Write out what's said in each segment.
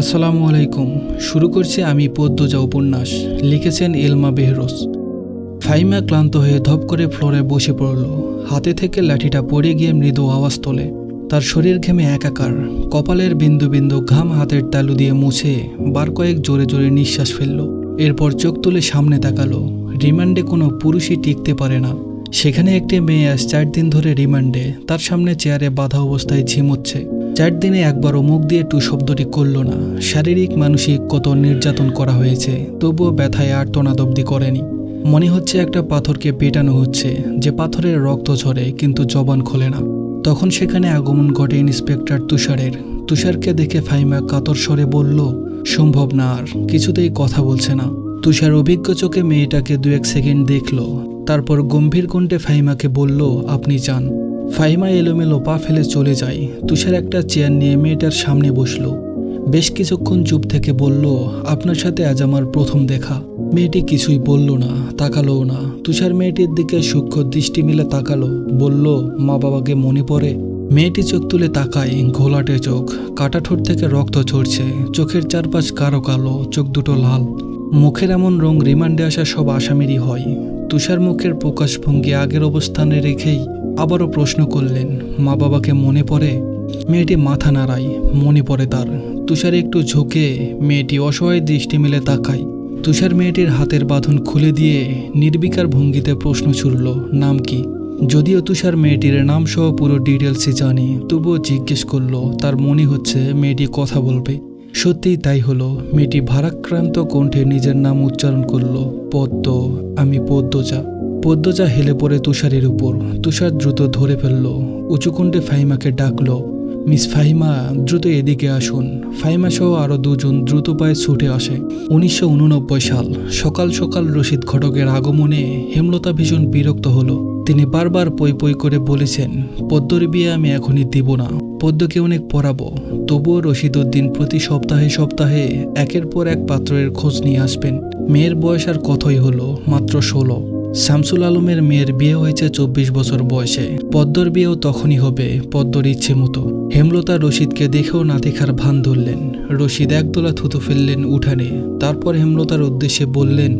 আসসালামু আলাইকুম। শুরু করছি আমি পদ্মজা উপন্যাস। লিখেছেন এলমা বেহরোস ফাইমা ক্লান্ত হয়ে ধপ করে ফ্লোরে বসে পড়ল। হাতে থেকে লাঠিটা পড়ে গিয়ে মৃদু আওয়াজ তোলে। তার শরীর ঘেমে একাকার। কপালের বিন্দু বিন্দু ঘাম হাতের তালু দিয়ে মুছে বার কয়েক জোরে জোরে নিঃশ্বাস ফেলল। এরপর চোখ তুলে সামনে তাকালো। রিমান্ডে কোনো পুরুষই টিকতে পারে না। সেখানে একটি মেয়ে আজ চার দিন ধরে রিমান্ডে। তার সামনে চেয়ারে বাধা অবস্থায় ঝিমোচ্ছে। চার দিনে একবারও মুখ দিয়ে টু শব্দটি করল না। শারীরিক, মানসিক কত নির্যাতন করা হয়েছে, তবুও ব্যথায় আর্তনাদ অব্দি করেনি। মনে হচ্ছে একটা পাথরকে পেটানো হচ্ছে, যে পাথরের রক্ত ঝরে কিন্তু জবান খোলে না। তখন সেখানে আগমন ঘটে ইন্সপেক্টর তুষারের। তুষারকে দেখে ফাইমা কাতর স্বরে বলল, সম্ভব না আর, কিছুতেই কথা বলছে না। তুষার অভিজ্ঞ চোখে মেয়েটাকে দু এক সেকেন্ড দেখল। তারপর গম্ভীর কণ্ঠে ফাইমাকে বলল, আপনি যান। ফাইমা এলোমেলো পা ফেলে চলে যায়। তুষার একটা চেয়ার নিয়ে মেয়েটার সামনে বসল। বেশ কিছুক্ষণ চুপ থেকে বলল, আপনার সাথে আজ আমার প্রথম দেখা। মেয়েটি কিছুই বলল না, তাকালোও না। তুষার মেয়েটির দিকে সূক্ষ্ম দৃষ্টি মিলে তাকালো, বলল, মা বাবাকে মনে পড়ে? মেয়েটি চোখ তুলে তাকায়, ঘোলাটে চোখ। কাটা ঠোঁট থেকে রক্ত ঝরছে। চোখের চারপাশ কারও কালো, চোখ দুটো লাল। মুখের এমন রং রিমান্ডে আসা সব আসামিরই হয়। তুষার মুখের প্রকাশভঙ্গি আগের অবস্থানে রেখেই আবারও প্রশ্ন করলেন, মা বাবাকে মনে পড়ে? মেয়েটি মাথা নাড়ায়, মনে পড়ে তার। তুষার একটু ঝুঁকে মেয়েটি অসহায় দৃষ্টি মেলে তাকায়। তুষার মেয়েটির হাতের বাঁধন খুলে দিয়ে নির্বিকার ভঙ্গিতে প্রশ্ন ছুড়ল, নাম কি? যদিও তুষার মেয়েটির নাম সহ পুরো ডিটেলসই জানি, তবুও জিজ্ঞেস করল, তার মনে হচ্ছে মেয়েটি কথা বলবে। সত্যিই তাই হলো। মেয়েটি ভারাক্রান্ত কণ্ঠে নিজের নাম উচ্চারণ করল, পদ্ম। আমি পদ্মজা। পদ্মজা হেলে পড়ে তুষারের উপর। তুষার দ্রুত ধরে ফেলল। উঁচু কণ্ঠে ফাহিমাকে ডাকল, মিস ফাহিমা, দ্রুত এদিকে আসুন। ফাহিমা সহ আরও দুজন দ্রুত পায়ে ছুটে আসে। উনিশশো উননব্বই সাল, সকাল সকাল রশিদ ঘটকের আগমনে হেমলতা ভীষণ বিরক্ত হলো। তিনি বারবার পই পই করে বলেছেন, পদ্মর বিয়ে আমি এখনই দিব না। পদ্মকে অনেক পড়াবো তবুও রশিদ উদ্দিন প্রতি সপ্তাহে সপ্তাহে একের পর এক পাত্রের খোঁজ নিয়ে আসবেন। মেয়ের বয়স আর কথই হলো, মাত্র ষোলো। শামসুল আলমের মেয়ের বিয়ে হয়েছে চব্বিশ বছর বয়সে। পদ্মর বিয়েও তখনই হবে, পদ্মর ইচ্ছে মতো। হেমলতা রশিদকে দেখেও না দেখার ভান ধরলেন। রশিদ একদোলা থুতু ফেললেন উঠানে। তারপর হেমলতার উদ্দেশ্যে বললেন,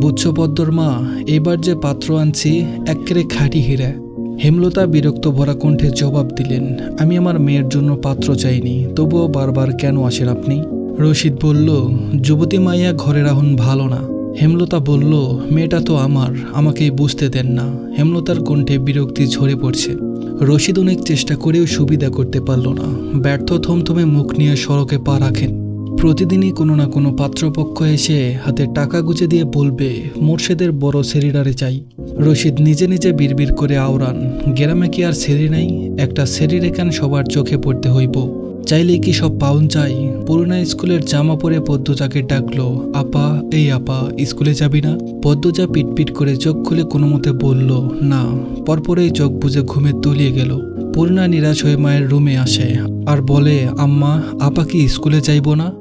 বুঝছ পদ্মর মা, এবার যে পাত্র আনছি একেরে খাঁটি হীরা। হেমলতা বিরক্ত ভরা কণ্ঠে জবাব দিলেন, আমি আমার মেয়ের জন্য পাত্র চাইনি, তবুও বারবার কেন আসেন আপনি? রশিদ বলল, যুবতী মাইয়া ঘরে রাহুন ভালো না। হেমলতা বলল, মেয়েটা তো আমার, আমাকেই বুঝতে দেন না। হেমলতার কণ্ঠে বিরক্তি ঝরে পড়ছে। রশিদ অনেক চেষ্টা করেও সুবিধা করতে পারল না। ব্যর্থ থমথমে মুখ নিয়ে সড়কে পা রাখেন। প্রতিদিনই কোনো না কোনো পাত্রপক্ষ এসে হাতে টাকা গুঁজে দিয়ে বলবে, মোর্শেদের বড় সেরিডারে চাই। রশিদ নিজে নিজে বিড়বিড় করে আওড়ান, গ্রামে কি আর সেরি নাই? একটা সেরি রেখান সবার চোখে পড়তে হইব। চাইলে কি সব পাউন চাই? পুরোনা স্কুলের জামা পরে পদ্মজাকে ডাকলো, আপা, এই আপা, স্কুলে যাবি না? পদ্মজা পিটপিট করে চোখ খুলে কোনো মতে বলল, না। পরপরেই চোখ বুঝে ঘুমে তলিয়ে গেল। পূর্ণা নিরাশ হয়ে মায়ের রুমে আসে, আর বলে, আম্মা, আপা কি স্কুলে যাইব না?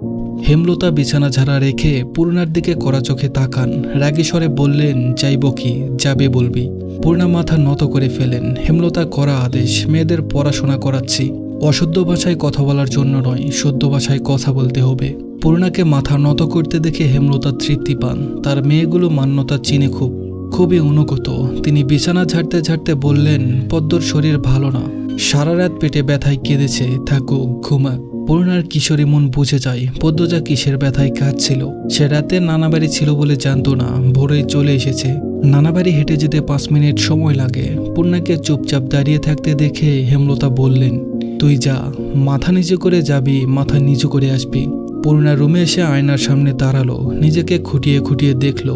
হেমলতা বিছানা ঝাড়া রেখে পূর্ণার দিকে কড়া চোখে তাকান। রাগী স্বরে বললেন, যাইব কি? যাবে বলবি। পূর্ণা মাথা নত করে ফেলেন। হেমলতা করা আদেশ। মেয়েদের পড়াশোনা করাচ্ছি। অশুদ্ধ ভাষায় কথা বলার জন্য নয়, শুদ্ধ ভাষায় কথা বলতে হবে। পূর্ণাকে মাথা নত করতে দেখে হেমলতা তৃপ্তি পান। তার মেয়েগুলো মান্যতা চিনে খুব, খুবই অনুগত। তিনি বিছানা ঝাড়তে ঝাড়তে বললেন, পদ্মর শরীর ভালো না। সারা রাত পেটে ব্যথায় কেঁদেছে। থাকুক, ঘুমাক। পূর্ণার কিশোরী মন বুঝে যায়, পদ্মজা কিসের ব্যথায় কাঁদছিল। সে রাতে নানা বাড়ি ছিল বলে জানতো না ভোরে চলে এসেছে। নানা বাড়ি হেঁটে যেতে পাঁচ মিনিট সময় লাগে। পূর্ণাকে চুপচাপ দাঁড়িয়ে থাকতে দেখে হেমলতা বললেন, তুই যা, মাথা নিচু করে যাবি, মাথা নিচু করে আসবি। পূর্ণা রুমে এসে আয়নার সামনে দাঁড়াল, নিজেকে খুঁটিয়ে খুঁটিয়ে দেখল।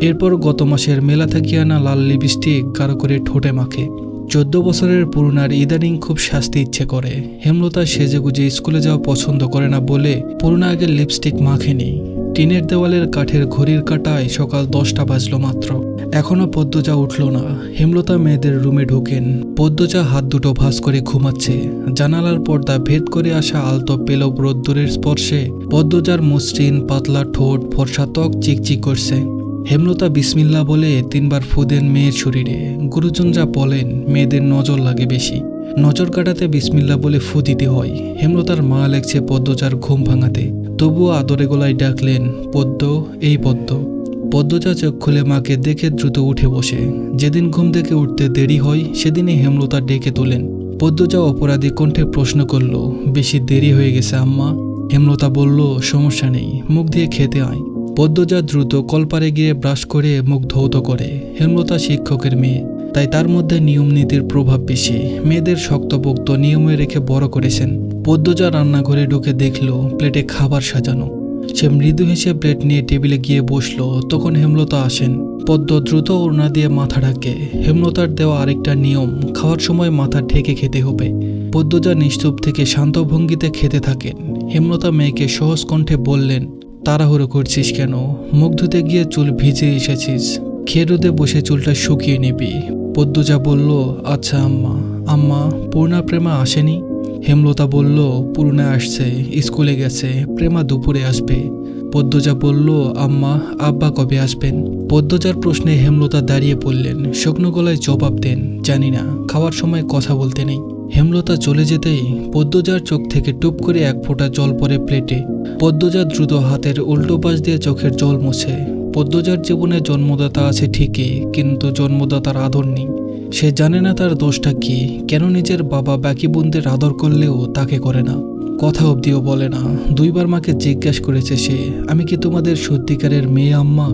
এরপর গত মাসের মেলা থেকে আনা লাল লিপস্টিক কারও করে ঠোঁটে মাখে। চোদ্দ বছরের পূর্ণার ইদানিং খুব শাস্তি ইচ্ছে করে। হেমলতা সেজে গুজে স্কুলে যাওয়া পছন্দ করে না বলে পূর্ণা আগে লিপস্টিক মাখেনি। টিনের দেওয়ালের কাঠের ঘড়ির কাটায় সকাল দশটা বাজলো মাত্র। এখনও পদ্মজা উঠল না। হেমলতা মেয়েদের রুমে ঢোকেন। পদ্মজা হাত দুটো ভাঁজ করে ঘুমাচ্ছে। জানালার পর্দা ভেদ করে আসা আলতো পেলব রোদ্দুরের স্পর্শে পদ্মজার মসৃণ পাতলা ঠোঁট ফর্সা ত্বক চিকচিক করছে। হেমলতা বিসমিল্লা বলে তিনবার ফু দেন মেয়ের শরীরে। গুরুজন যা বলেন, মেয়েদের নজর লাগে বেশি। নজর কাটাতে বিসমিল্লা বলে ফু দিতে হয়। হেমলতার মা লেগছে পদ্মচার ঘুম ভাঙাতে। তবুও আদরে গলায় ডাকলেন, পদ্ম, এই পদ্ম। পদ্মচা চোখ খুলে মাকে দেখে দ্রুত উঠে বসে। যেদিন ঘুম থেকে উঠতে দেরি হয়, সেদিনই হেমলতা ডেকে তোলেন। পদ্মচা অপরাধী কণ্ঠে প্রশ্ন করল, বেশি দেরি হয়ে গেছে, আম্মা? হেমলতা বলল, সমস্যা নেই, মুখ দিয়ে খেতে আয়। পদ্মজা দ্রুত কলপারে গিয়ে ব্রাশ করে মুখ ধৌত করে। হেমলতা শিক্ষকের মেয়ে। তাই তার মধ্যে নিয়ম নীতির প্রভাব বেশি। মেয়েদের শক্তপোক্ত নিয়মে রেখে বড় করেছেন। পদ্মজা রান্নাঘরে ঢুকে দেখল, প্লেটে খাবার সাজানো। সে মৃদু হেসে প্লেট নিয়ে টেবিলে গিয়ে বসল। তখন হেমলতা আসেন। পদ্ম দ্রুত ওড়না দিয়ে মাথা ঢাকে। হেমলতার দেওয়া আরেকটা নিয়ম, খাওয়ার সময় মাথা ঢেকে খেতে হবে। পদ্মজা নিশ্চুপ থেকে শান্ত ভঙ্গিতে খেতে থাকেন। হেমলতা মেয়েকে সহজ কণ্ঠে বললেন তাড়াহুড়ো করছিস কেন? মুখ ধুতে গিয়ে চুল ভিজে এসেছিস। খেয়ে বসে চুলটা শুকিয়ে নিবি। পদ্মজা বলল আচ্ছা আম্মা। আম্মা, পূর্ণা প্রেমা আসেনি? হেমলতা বলল, পূর্ণা আসছে, স্কুলে গেছে, প্রেমা দুপুরে আসবে। পদ্মজা বলল, আম্মা, আব্বা কবে আসবেন? পদ্মজার প্রশ্নে হেমলতা দাঁড়িয়ে পড়লেন শুকনো গলায় জবাব দেন, জানি না, খাওয়ার সময় কথা বলতে নেই। হেমলতা চলে যেতেই পদ্মজার চোখ থেকে টুপ করে এক ফোঁটা জল পড়ে প্লেটে। পদ্মজা দ্রুত হাতের উল্টো পাশ দিয়ে চোখের জল মুছে। পদ্মজার জীবনে জন্মদাতা আছে ঠিকই, কিন্তু জন্মদাতার আদর নেই। সে জানে না তার দোষটা কি, কেন নিজের বাবা বাকি বোনদের আদর করলেও তাকে করে না। কথা অবধিও বলে না। দুইবার মাকে জিজ্ঞাসা করেছে সে, আমি কি তোমাদের সত্যিকারের মেয়ে আম্মা?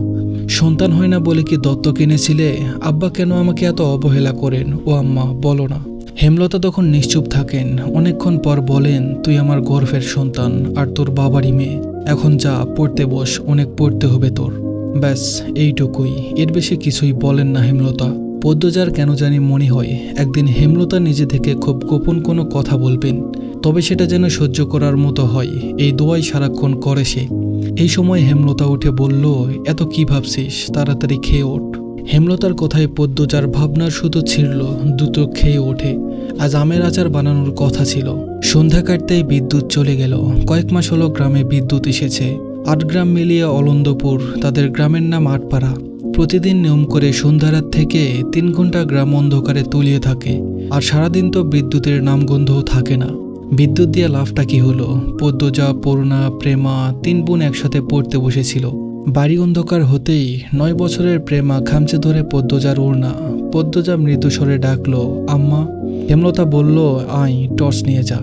সন্তান হয় না বলে কি দত্ত কিনেছিলে আব্বা কেন আমাকে এত অবহেলা করেন? ও আম্মা, বলো না। হেমলতা তখন নিশ্চুপ থাকেন। অনেকক্ষণ পর বলেন, তুই আমার গর্ভের সন্তান আর তোর বাবারই মেয়ে। এখন যা পড়তে বস, অনেক পড়তে হবে তোর। ব্যাস, এইটুকুই। এর বেশি কিছুই বলেন না হেমলতা। পদ্মজার কেন জানি মনে হয়, একদিন হেমলতা নিজে থেকে খুব গোপন কোনো কথা বলবেন, তবে সেটা যেন সহ্য করার মতো হয়, এই দোয়াই সারাক্ষণ করে সে। এই সময় হেমলতা উঠে বলল, এত কি ভাবছিস? তাড়াতাড়ি খেয়ে ওঠ। হেমলতার কথায় পদ্মজার ভাবনার সুতো ছিঁড়ল দ্রুত খেয়ে ওঠে। আজ আমের আচার বানানোর কথা ছিল। সন্ধ্যা কাটতেই বিদ্যুৎ চলে গেল। কয়েক মাস হলো গ্রামে বিদ্যুৎ এসেছে। আট গ্রাম মিলিয়ে অলন্দপুর, তাদের গ্রামের নাম আটপাড়া। প্রতিদিন নিয়ম করে সন্ধ্যারাত থেকে তিন ঘণ্টা গ্রাম অন্ধকারে তলিয়ে থাকে। আর সারাদিন তো বিদ্যুতের নামগন্ধও থাকে না। বিদ্যুৎ দিয়ে লাভটা কি হলো? পদ্মজা, পূর্ণা, প্রেমা তিন বোন একসাথে পড়তে বসেছিল। বাড়ি অন্ধকার হতেই নয় বছরের প্রেমা খামচে ধরে পদ্মজার ওড়না। পদ্মজা মৃদুস্বরে ডাকলো, আম্মা। হেমলতা বলল আই টর্চ নিয়ে যা।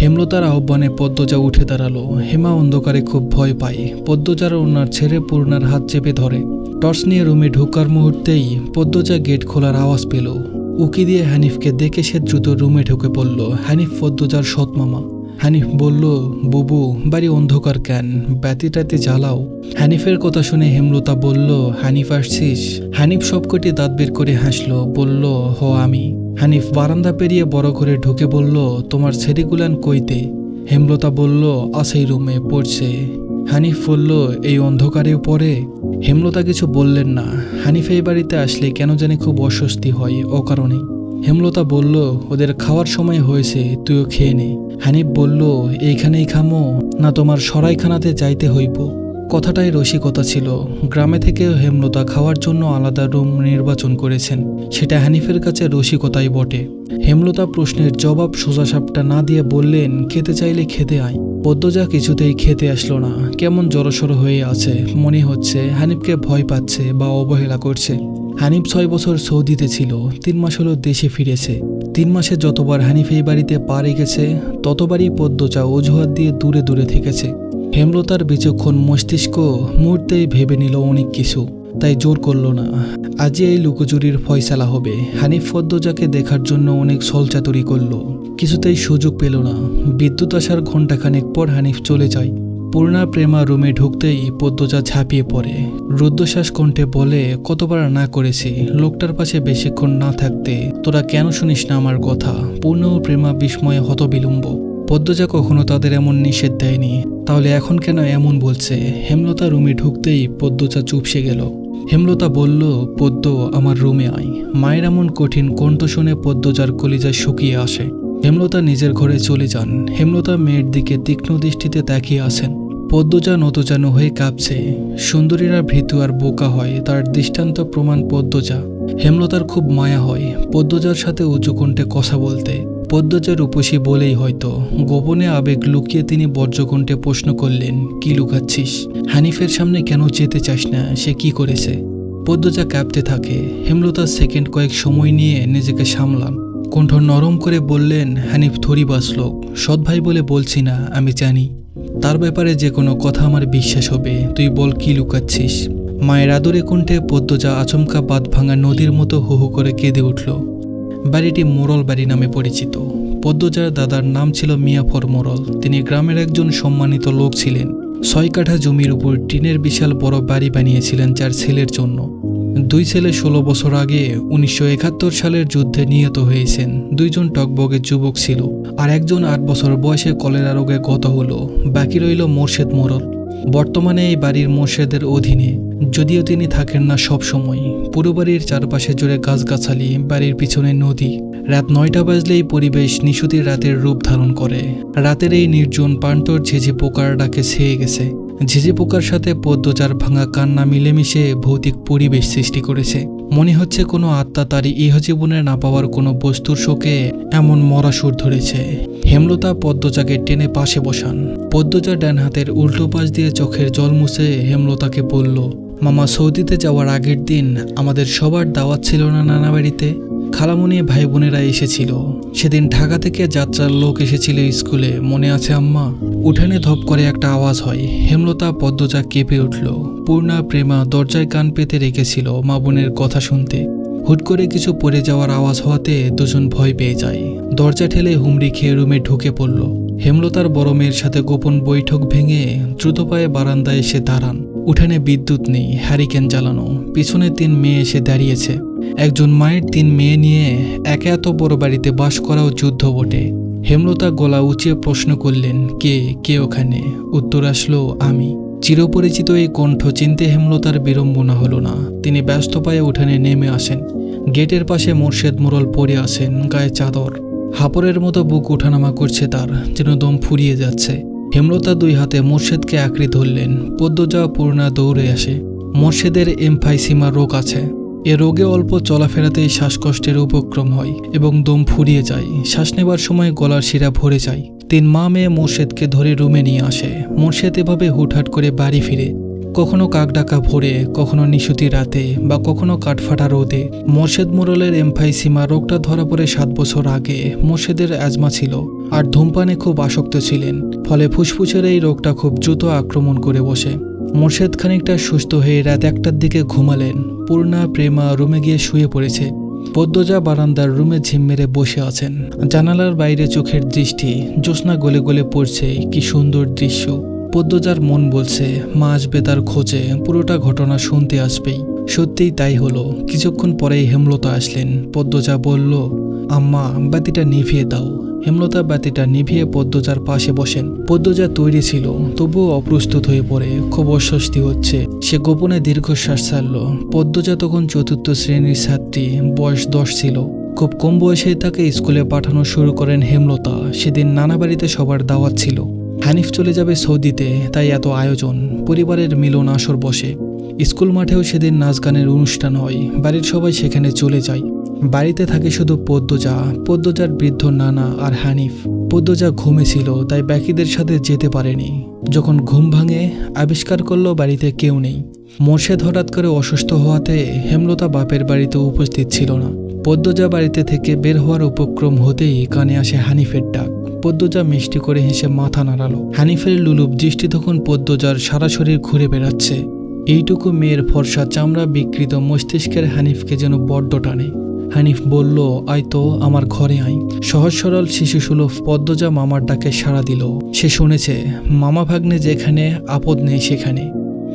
হেমলতার আহ্বানে পদ্মজা উঠে দাঁড়াল। হেমা অন্ধকারে খুব ভয় পায়। পদ্মজার ওনার ছেড়ে পূর্ণার হাত চেপে ধরে। টর্চ নিয়ে রুমে ঢোকার মুহূর্তেই পদ্মজা গেট খোলার আওয়াজ পেল। উকি দিয়ে হানিফকে দেখে সে দ্রুত রুমে ঢুকে পড়ল। হানিফ পদ্মজার সৎ মামা। হানিফ বলল, বুবু, বাড়ি অন্ধকার কেন? ব্যাতি টাতি জ্বালাও। হানিফের কথা শুনে হেমলতা বলল, হানিফ, আসছিস? হানিফ সবকটি দাঁত বের করে হাসল, বলল, হ, আমি। হানিফ বারান্দা পেরিয়ে বড় ঘরে ঢুকে বলল, তোমার ছেড়িগুলান কইতে? হেমলতা বলল আছেই রুমে, পড়ছে। হানিফ বলল, এই অন্ধকারেও পরে হেমলতা কিছু বললেন না। হানিফ এই বাড়িতে আসলে কেন জানি খুব অস্বস্তি হয় ও কারণে হেমলতা বলল, ওদের খাওয়ার সময় হয়েছে, তুইও খেয়ে নে। হানিফ বলল, এইখানেই খামো, না তোমার সরাইখানাতে যাইতে হইব। কথাটাই রসিকতা ছিল। গ্রামে থেকে হেমলতা খাওয়ার জন্য আলাদা রুম নির্বাচন করেছেন। সেটা হানিফের কাছে রসিকতাই বটে। হেমলতা প্রশ্নের জবাব সোজাসাপটা না দিয়ে বললেন, খেতে চাইলে খেতে আয়। পদ্মজা কিছুতেই খেতে আসলো না। কেমন জড়সড় হয়ে আছে, মনে হচ্ছে হানিফকে ভয় পাচ্ছে বা অবহেলা করছে। হানিফ ছয় বছর সৌদিতে ছিল, তিন মাস হলো দেশে ফিরেছে। তিন মাসে যতবার হানিফ এই বাড়িতে পা রেখেছে, ততবারই পদ্মজা অজুহাত দিয়ে দূরে দূরে থেকেছে। হেমলতার বিচক্ষণ মস্তিষ্ক মুহূর্তেই ভেবে নিল অনেক কিছু, তাই জোর করল না। আজই এই লুকোচুরির ফয়সালা হবে। হানিফ পদ্মজাকে দেখার জন্য অনেক সলচাতুরি করল। কিছুতেই সুযোগ পেল না। বিদ্যুৎ আসার ঘণ্টাখানেক পর হানিফ চলে যায়। পূর্ণা প্রেমা রুমে ঢুকতেই পদ্মজা ঝাঁপিয়ে পড়ে। রুদ্ধশ্বাস কণ্ঠে বলে, কতবার না করেছি। লোকটার পাশে বেশিক্ষণ না থাকতে তোরা কেন শুনিস না আমার কথা? পূর্ণ ও প্রেমা বিস্ময়ে হতবিলম্ব। পদ্মজা কখনো তাদের এমন নিষেধ দেয়নি। তাহলে এখন কেন এমন বলছে? হেমলতা রুমে ঢুকতেই পদ্মজা চুপসে গেল। হেমলতা বলল, পদ্ম, আমার রুমে আয়। মায়ের এমন কঠিন কণ্ঠ শুনে পদ্মজার কলিজায় শুকিয়ে আসে। হেমলতা নিজের ঘরে চলে যান। হেমলতা মেয়ের দিকে তীক্ষ্ণ দৃষ্টিতে তাকিয়ে আছেন। পদ্মজা নতজানু হয়ে কাঁপছে। সুন্দরীরা ভীতু আর বোকা হয়, তার দৃষ্টান্ত প্রমাণ পদ্মজা। হেমলতার খুব মায়া হয়, পদ্মজার সাথে উঁচু কণ্ঠে কথা বলতে। পদ্মজা রূপসী বলেই হয়তো, গোপনে আবেগ লুকিয়ে তিনি বজ্রকণ্ঠে প্রশ্ন করলেন, কি লুকাচ্ছিস? হানিফের সামনে কেন যেতে চাস না? সে কি করেছে? পদ্মজা কাঁপতে থাকে। হেমলতা সেকেন্ড কয়েক সময় নিয়ে নিজেকে সামলান। কণ্ঠ নরম করে বললেন, হানিফ থরিবাস লোক সৎ ভাই বলে বলছি না, আমি জানি। তার ব্যাপারে যে কোনো কথা আমার বিশ্বাস হবে। তুই বল, কি লুকাচ্ছিস? মায়ের আদরে কণ্ঠে পদ্মজা আচমকা বাদ ভাঙা নদীর মতো হু হু করে কেঁদে উঠল। বাড়িটি মোরল বাড়ি নামে পরিচিত। পদ্মজার দাদার নাম ছিল মিয়াফর মোরল। তিনি গ্রামের একজন সম্মানিত লোক ছিলেন। ছয় কাঠা জমির উপর টিনের বিশাল বড় বাড়ি বানিয়েছিলেন চার ছেলের জন্য। দুই ছেলে ষোলো বছর আগে উনিশশো একাত্তর সালের যুদ্ধে নিহত হয়েছেন। দুইজন টকবগে যুবক ছিল আর একজন আট বছর বয়সে কলেরা রোগে গত হলো। বাকি রইল মোর্শেদ মোরল। বর্তমানে এই বাড়ির মোর্শেদের অধীনে। যদিও তিনি থাকেন না সব সময়। পুরো বাড়ির চারপাশে জুড়ে গাছগাছালি, বাড়ির পিছনে নদী। রাত নয়টা বাজলেই পরিবেশ নিশুতির রাতের রূপ ধারণ করে। রাতের এই নির্জন পান্টর ঝিঝি পোকার ডাকে ছেয়ে গেছে। ঝিঝি পোকার সাথে পদ্মচার ভাঙা কান্না মিলেমিশে ভৌতিক পরিবেশ সৃষ্টি করেছে। মনে হচ্ছে কোনো আত্মা তারই ইহজীবনে না পাওয়ার কোনো বস্তুর শোকে এমন মরা সুর ধরেছে। হেমলতা পদ্মচাকে টেনে পাশে বসান। পদ্মজা ডান হাতের উল্টো পাশ দিয়ে চোখের জল মুছে হেমলতাকে বলল, মামা, সৌদিতে যাওয়ার আগের দিন আমাদের সবার দাওয়াত ছিল না নানা বাড়িতে। খালামুনি ভাই বোনেরা এসেছিল। সেদিন ঢাকা থেকে যাত্রার লোক এসেছিল স্কুলে। মনে আছে আম্মা? উঠানে ধপ করে একটা আওয়াজ হয়। হেমলতা পদ্মজা কেঁপে উঠল। পূর্ণা, প্রেমা দরজায় কান পেতে রেখেছিল মা বোনের কথা শুনতে। হুট করে কিছু পড়ে যাওয়ার আওয়াজ হওয়াতে দুজন ভয় পেয়ে যায়। দরজা ঠেলে হুমড়ি খেয়ে রুমে ঢুকে পড়ল। হেমলতার বড় মেয়ের সাথে গোপন বৈঠক ভেঙে দ্রুত পায়ে বারান্দায় এসে দাঁড়ান। উঠানে বিদ্যুৎ নেই হ্যারিকেন জ্বালানো। পিছনে তিন মেয়ে এসে দাঁড়িয়েছে। একজন মায়ের তিন মেয়ে নিয়ে একে এত বড় বাড়িতে বাস করাও যুদ্ধ বটে। হেমলতা গলা উঁচিয়ে প্রশ্ন করলেন, কে কে ওখানে? উত্তর আসলো, আমি। চিরপরিচিত এই কণ্ঠ চিনতে হেমলতার বিড়ম্বনা হলো না। তিনি ব্যস্ত পায়ে উঠানে নেমে আসেন। গেটের পাশে মোর্শেদ মোরল পড়ে আসেন গায়ে চাদর। হাপরের মতো বুক উঠানামা করছে তার, যেন দম ফুরিয়ে যাচ্ছে। হেমলতা দুই হাতে মোর্শেদকে আঁকড়ে ধরলেন। পদ্মজা পূর্ণা দৌড়ে আসে। মোর্শেদের এমফাইসিমা রোগ আছে। এ রোগে অল্প চলাফেরাতেই শ্বাসকষ্টের উপক্রম হয় এবং দম ফুরিয়ে যায়। শ্বাস নেবার সময় গলার শিরা ভরে যায়। তিন মা মেয়ে মোর্শেদকে ধরে রুমে নিয়ে আসে। মোর্শেদ এভাবে হুটহাট করে বাড়ি ফিরে। কখনো কাকডাকা ভোরে, কখনো নিশুতি রাতে বা কখনো কাঠফাটা রোদে। মোর্শেদ মোরলের এমফাইসিমা রোগটা ধরা পড়ে সাত বছর আগে। মোর্শেদের অ্যাজমা ছিল আর ধূমপানে খুব আসক্ত ছিলেন। ফলে ফুসফুসের এই রোগটা খুব দ্রুত আক্রমণ করে বসে। মোর্শেদ খানিকটা সুস্থ হয়ে রাত একটার দিকে ঘুমালেন। পূর্ণা, প্রেমা রুমে গিয়ে শুয়ে পড়েছে। পদ্মজা বারান্দার রুমে ঝিম মেরে বসে আছেন। জানালার বাইরে চোখের দৃষ্টি, জ্যোৎস্না গলে গলে পড়ছে, কি সুন্দর দৃশ্য। পদ্মজার মন বলছে, মা আসবে তার খোঁজে, পুরোটা ঘটনা শুনতে আসবেই। সত্যিই তাই হলো। কিছুক্ষণ পরেই হেমলতা আসলেন। পদ্মজা বলল আম্মা বাতিটা নিভিয়ে দাও। হেমলতা বাতিটা নিভিয়ে পদ্মজার পাশে বসেন। পদ্মজা তৈরি ছিল, তবুও অপ্রস্তুত হয়ে পড়ে। খুব অস্বস্তি হচ্ছে। সে গোপনে দীর্ঘশ্বাস ছাড়ল। পদ্মজা তখন চতুর্থ শ্রেণির ছাত্রী, বয়স দশ ছিল। খুব কম বয়সেই তাকে স্কুলে পাঠানো শুরু করেন হেমলতা। সেদিন নানা বাড়িতে সবার দাওয়াত ছিল। হানিফ চলে যাবে সৌদিতে, তাই এত আয়োজন। পরিবারের মিলন আসর বসে। স্কুল মাঠেও সেদিন নাচ গানের অনুষ্ঠান হয়। বাড়ির সবাই সেখানে চলে যায়। বাড়িতে থাকে শুধু পদ্মজা। পদ্মজার বৃদ্ধ নানা আর হানিফ। পদ্মজা ঘুমেছিল তাই বাকিদের সাথে যেতে পারেনি। যখন ঘুম ভাঙে, আবিষ্কার করল বাড়িতে কেউ নেই। মোর্শেদ হঠাৎ করে অসুস্থ হওয়াতে হেমলতা বাপের বাড়িতে উপস্থিত ছিল না। পদ্মজা বাড়িতে থেকে বের হওয়ার উপক্রম হতেই কানে আসে হানিফের ডাক। পদ্মজা মিষ্টি করে হেসে মাথা নাড়ালো। হানিফের লুলুপ দৃষ্টি তখন পদ্মজার সারা শরীর ঘুরে বেড়াচ্ছে। এইটুকু মেয়ের ফর্সা চামড়া বিকৃত মস্তিষ্কের হানিফকে যেন বড্ড টানে। হানিফ বলল, আয় তো আমার ঘরে আয়। সহজ সরল শিশু সুলভ পদ্মজা মামার ডাকে সাড়া দিল। সে শুনেছে, মামা ভাগ্নে যেখানে, আপদ নেই সেখানে।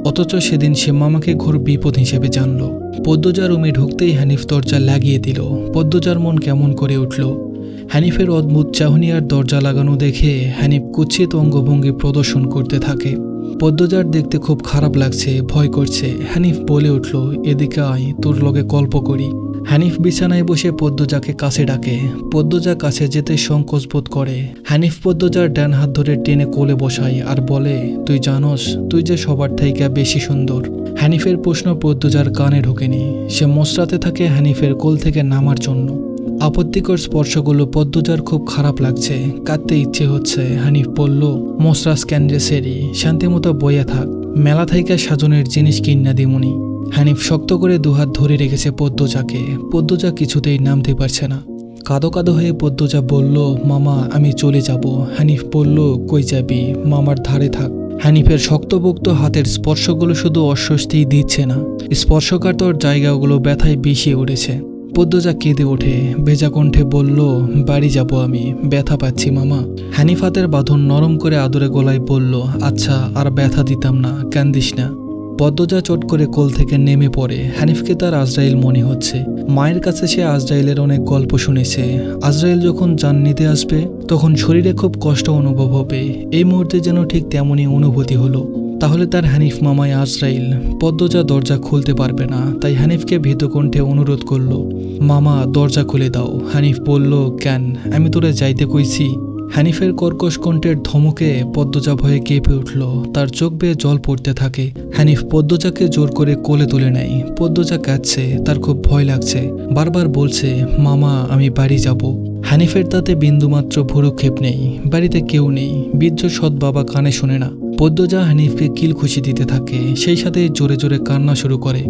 অথচ সেদিন সে মামাকে ঘোর বিপদ হিসেবে জানল। পদ্মজা রুমে ঢুকতেই হানিফ দরজা লাগিয়ে দিল। পদ্মজার মন কেমন করে উঠল। হানিফের অদ্ভুত চাহনি আর দরজা লাগানো দেখে হানিফ কুচ্ছিত অঙ্গভঙ্গি প্রদর্শন করতে থাকে। পদ্মজার দেখতে খুব খারাপ লাগছে, ভয় করছে। হানিফ বলে উঠল, এদিকে আয়, তোর লগে গল্প করি। হানিফ বিছানায় বসে পদ্মজাকে কাছে ডাকে। পদ্মজা কাছে যেতে সংকোচ বোধ করে। হানিফ পদ্মজার ডান হাত ধরে টেনে কোলে বসায় আর বলে, তুই জানস, তুই যে সবার থেকে বেশি সুন্দর। হানিফের প্রশ্ন পদ্মজার কানে ঢোকেনি। সে মসরাতে থাকে হানিফের কোল থেকে নামার জন্য। আপত্তিকর স্পর্শগুলো পদ্মজার খুব খারাপ লাগছে। কাঁদতে ইচ্ছে হচ্ছে। হানিফ বলল মসরাস ক্যান্ডে সেরি শান্তিমতো বইয়া থাক। মেলা থাইকা সাজনের জিনিস কিন্না দিমুনি। হানিফ শক্ত করে দুহাত ধরে রেখেছে পদ্মজাকে। পদ্মজা কিছুতেই নামতে পারছে না। কাদো কাদো হয়ে পদ্মজা বলল, মামা, আমি চলে যাব। হানিফ বলল, কই যাবি? মামার ধারে থাক। হানিফের শক্তপোক্ত হাতের স্পর্শগুলো শুধু অস্বস্তিই দিচ্ছে না। স্পর্শকাতর জায়গাগুলো ব্যথায় বিষিয়ে উঠেছে। পদ্মজা কেঁদে ওঠে। ভেজা কণ্ঠে বলল, বাড়ি যাব আমি। ব্যথা পাচ্ছি, মামা। হানিফ হাতের বাঁধন নরম করে আদরে গলায় বলল আচ্ছা আর ব্যথা দিতাম না। কান্দিস না। পদ্মজা চট করে কোল থেকে নেমে পড়ে। হানিফকে তার আজরাইল মনে হচ্ছে। মায়ের কাছে সে আজরাইলের অনেক গল্প শুনেছে। আজরাইল যখন যান নিতে আসবে, তখন শরীরে খুব কষ্ট অনুভব হবে। এই মুহূর্তে যেন ঠিক তেমনই অনুভূতি হলো। তাহলে তার হানিফ মামাই আজরাইল। পদ্মজা দরজা খুলতে পারবে না, তাই হানিফকে ভীত কণ্ঠে অনুরোধ করল, মামা, দরজা খুলে দাও। হানিফ বলল, কেন? আমি তোরা যাইতে কইছি। হানিফের কর্কশ কণ্ঠের ধমকে পদ্মজা ভয়ে কেঁপে উঠল। তার চোখ বেয়ে জল পড়তে থাকে। হানিফ পদ্মজাকে জোর করে কোলে তুলে নেয়। পদ্মজা কাঁদছে, তার খুব ভয় লাগছে। বারবার বলছে, মামা, আমি বাড়ি যাব। হানিফের তাতে বিন্দুমাত্র ভুরুক্ষেপ নেই। বাড়িতে কেউ নেই। বীর্য সৎ বাবা কানে শোনে না। পদ্মজা হানিফকে কিল খুশি দিতে থাকে। সেই সাথে জোরে জোরে কান্না শুরু করে।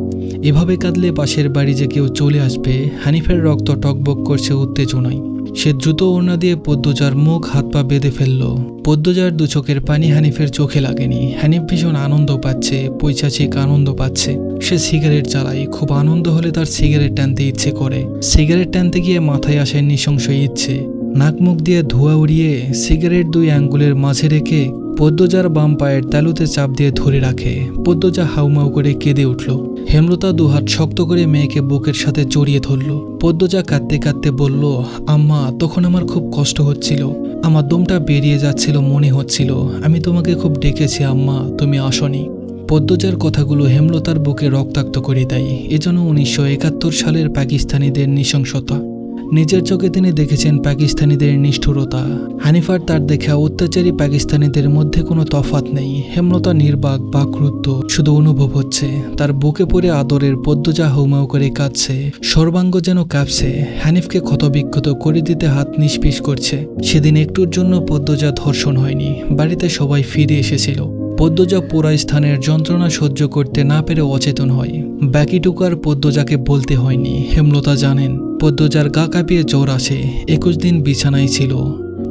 এভাবে কাঁদলে পাশের বাড়ি যে কেউ চলে আসবে, হানিফের রক্ত টকবক করছে উত্তেজনায়। সে দ্রুত ওড়না দিয়ে পদ্মজার মুখ, হাত পা বেঁধে ফেলল। পদ্মজার দু চোখের পানি হানিফের চোখে লাগেনি। হানিফ ভীষণ আনন্দ পাচ্ছে, পৈশাচিক আনন্দ পাচ্ছে। সে সিগারেট চালায়, খুব আনন্দ হলে তার সিগারেট টানতে ইচ্ছে করে। সিগারেট টানতে গিয়ে মাথায় আসে নৃশংস ইচ্ছে। নাক মুখ দিয়ে ধোঁয়া উড়িয়ে সিগারেট দুই আঙ্গুলের মাঝে রেখে পদ্মজার বাম পায়ের তালুতে চাপ দিয়ে ধরে রাখে। পদ্মজা হাউমাউ করে কেঁদে উঠল। হেমলতা দুহাত শক্ত করে মেয়েকে বুকের সাথে জড়িয়ে ধরল। পদ্মজা কাঁদতে কাঁদতে বলল, আম্মা, তখন আমার খুব কষ্ট হচ্ছিল। আমার দমটা বেরিয়ে যাচ্ছিল মনে হচ্ছিল। আমি তোমাকে খুব ডেকেছি, আম্মা, তুমি আসনি। পদ্মজার কথাগুলো হেমলতার বুকে রক্তাক্ত করে দেয়। এজন্য উনিশশো একাত্তর সালের পাকিস্তানিদের নৃশংসতা। নিজের চোখে তিনি দেখেছেন পাকিস্তানিদের নিষ্ঠুরতা। হানিফার তার দেখা অত্যাচারী পাকিস্তানিদের মধ্যে কোনো তফাত নেই। হেমলতা নির্বাক বা ক্রুদ্ধ শুধু অনুভব হচ্ছে। তার বুকে পড়ে আদরের পদ্মজা হৌমাউ করে কাঁদছে। সর্বাঙ্গ যেন কাঁপছে। হানিফকে ক্ষতবিক্ষত করে দিতে হাত নিষ্পিস করছে। সেদিন একটুর জন্য পদ্মজা ধর্ষণ হয়নি। বাড়িতে সবাই ফিরে এসেছিল। পদ্মজা পুরা স্থানের যন্ত্রণা সহ্য করতে না পেরে অচেতন হয়। বাকিটুকু আর পদ্মজাকে বলতে হয়নি। হেমলতা জানেন, পদ্মজার গা কাঁপিয়ে জ্বর আসে। একুশ দিন বিছানায় ছিল।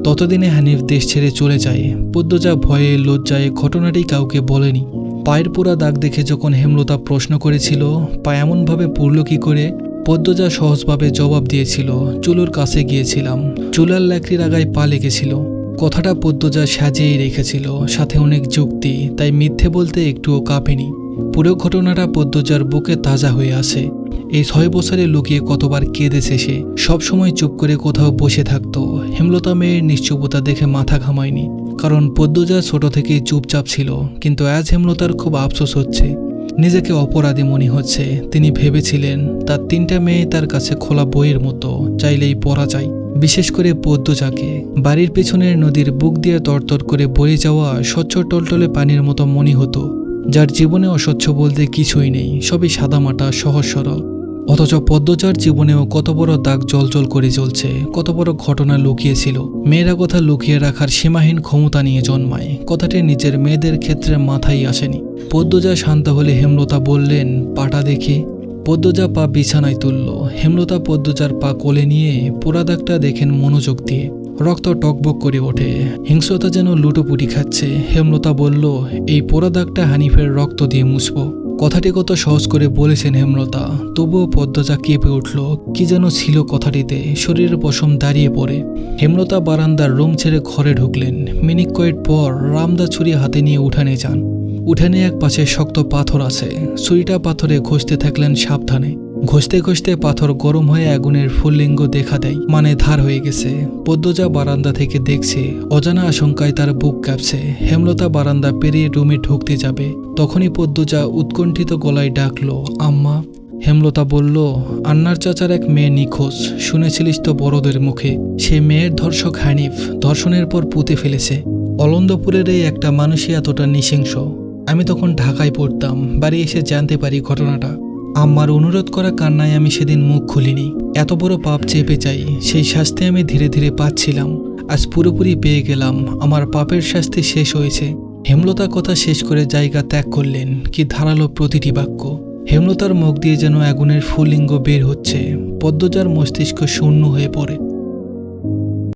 ততদিনে হানিফ দেশ ছেড়ে চলে যায়। পদ্মজা ভয়ে লজ্জায় ঘটনাটি কাউকে বলেনি। পায়ের পোড়া দাগ দেখে যখন হেমলতা প্রশ্ন করেছিল, পা এমনভাবে পড়ল কি করে? পদ্মজা সহজভাবে জবাব দিয়েছিল, চুলোর কাছে গিয়েছিলাম। চুলার ল্যাকড়ির আগায় পা লেগেছিল। কথাটা পদ্মজা সাজিয়েই রেখেছিল, সাথে অনেক যুক্তি, তাই মিথ্যে বলতে একটুও কাঁপেনি। পুরো ঘটনাটা পদ্মজার বুকে তাজা হয়ে আসে এই ছয় বছরে লুকিয়ে কতবার কেঁদেছে সে সবসময় চুপ করে কোথাও বসে থাকতো। হেমলতা মেয়ের নিশ্চুপতা দেখে মাথা ঘামায়নি, কারণ পদ্মজা ছোট থেকেই চুপচাপ ছিল, কিন্তু আজ হেমলতার খুব আফসোস হচ্ছে। নিজেকে অপরাধী মনে হচ্ছে, তিনি ভেবেছিলেন, তার তিনটা মেয়ে তার কাছে খোলা বইয়ের মতো, চাইলেই পড়া যায়। বিশেষ করে পদ্মজাকে বাড়ির পেছনের নদীর বুক দিয়ে তরতর করে বয়ে যাওয়া স্বচ্ছ টলটলে পানির মতো মনে হতো, যার জীবনে অস্বচ্ছ বলতে কিছুই নেই, সবই সাদামাটা, সহজ সরল। অথচ পদ্মচার জীবনেও কত বড় দাগ জলজল করে চলছে কত বড় ঘটনা লুকিয়েছিল। মেয়েরা কথা লুকিয়ে রাখার সীমাহীন ক্ষমতা নিয়ে জন্মায়, কথাটি নিজের মেয়েদের ক্ষেত্রে মাথায় আসেনি। পদ্মজা শান্ত হলে হেমলতা বললেন, পাটা দেখে। পদ্মজা পা বিছানায় তুলল। হেমলতা পদ্মজার পা কোলে নিয়ে পোড়া দাগটা দেখেন মনোযোগ দিয়ে। রক্ত টকবক করে ওঠে। হিংস্রতা যেন লুটোপুটি খাচ্ছে। হেমলতা বলল, এই পোড়া দাগটা হানিফের রক্ত দিয়ে মুছবো। কথাটি কত সহজ করে বলেছেন হেমলতা। তবুও পদ্মজা কেঁপে উঠল। কি যেন ছিল কথাটিতে। শরীরের পশম দাঁড়িয়ে পড়ে। হেমলতা বারান্দার রুম ছেড়ে ঘরে ঢুকলেন। মিনিট কয়েক পর রামদা ছুরি হাতে নিয়ে উঠানে যান। উঠানে এক পাশে শক্ত পাথর আছে। ছুরিটা পাথরে ঘষতে থাকলেন সাবধানে। ঘষতে ঘষতে পাথর গরম হয়ে আগুনের ফুললিঙ্গ দেখা দেয় মানে ধার হয়ে গেছে। পদ্মজা বারান্দা থেকে দেখছে, অজানা আশঙ্কায় তার বুক কাঁপছে। হেমলতা বারান্দা পেরিয়ে রুমে ঢুকতে যাবে। তখনই পদ্মজা উৎকণ্ঠিত গলায় ডাকলো, আম্মা। হেমলতা বলল, আন্নার চাচার এক মেয়ে নিখোঁজ। শুনেছিলিস তো বড়দের মুখে? সে মেয়ের ধর্ষক হানিফ। ধর্ষণের পর পুঁতে ফেলেছে। অলন্দপুরের এই একটা মানুষই এতটা নৃশংস। আমি তখন ঢাকায় পড়তাম, বাড়ি এসে জানতে পারি ঘটনাটা। আম্মার অনুরোধ করা কান্নায় আমি সেদিন মুখ খুলিনি। এত বড় পাপ চেপে চাই সেই শাস্তি আমি ধীরে ধীরে পাচ্ছিলাম। আজ পুরোপুরি পেয়ে গেলাম, আমার পাপের শাস্তি শেষ হয়েছে। হেমলতা কথা শেষ করে জায়গা ত্যাগ করলেন, কি ধারালো প্রতিটি বাক্য। হেমলতার মুখ দিয়ে যেন আগুনের ফুলিঙ্গ বের হচ্ছে, পদ্মজার মস্তিষ্ক শূন্য হয়ে পড়ে।